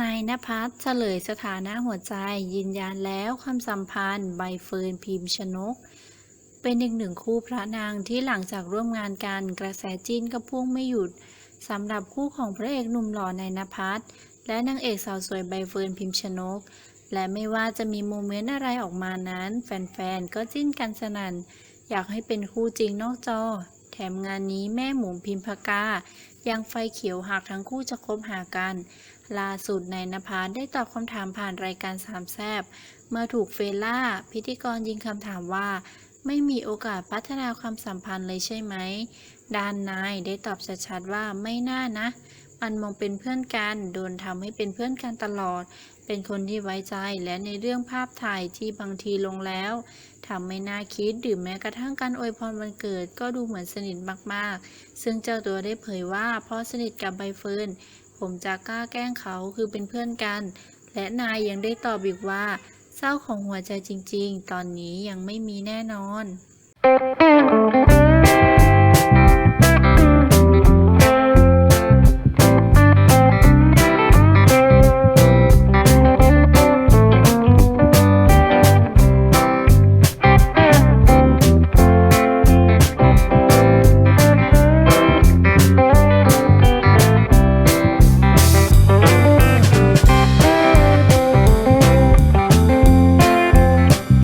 นายณภัสเฉลยสถานะหัวใจยืนยันแล้วความสัมพันธ์ ใบเฟิร์นพิมพ์ชนก เป็นอีกหนึ่งคู่พระนางที่หลังจากร่วมงานกันกระแสจีนก็พุ่งไม่หยุดสำหรับคู่ของพระเอกหนุ่มหล่อนายณภัสและนางเอกสาวสวยใบเฟิร์นพิมพ์ชนก และไม่ว่าจะมีโมเมนต์อะไรออกมานั้น แฟนๆ ก็จิ้นกันสนั่นอยากให้เป็นคู่จริงนอกจอ แถมงานนี้แม่หมูพิมพกา ยังไฟเขียวหากทั้งคู่จะคบหากัน ล่าสุดนายนภาได้ตอบคำถามผ่านรายการสามแซบเมื่อถูกเฟล่า พิธีกรยิงคำถามว่า ไม่มีโอกาสพัฒนาความสัมพันธ์เลยใช่ไหมด้านนายได้ตอบชัดๆว่าไม่น่านะ มันมองเป็นเพื่อนกัน โดนทำให้เป็นเพื่อนกันตลอด เป็นคนที่ไว้ใจและในเรื่องภาพถ่ายที่บางทีลงแล้วทำไม่น่าคิดหรือแม้กระทั่งการอวยพรวันเกิดก็ดูเหมือนสนิทมากๆ ซึ่งเจ้าตัวได้เผยว่าเพราะสนิทกับใบเฟิร์นผมจะกล้าแกล้งเขาคือเป็นเพื่อนกัน และนายยังได้ตอบอีกว่าเศร้าของหัวใจจริงๆ ตอนนี้ยังไม่มีแน่นอน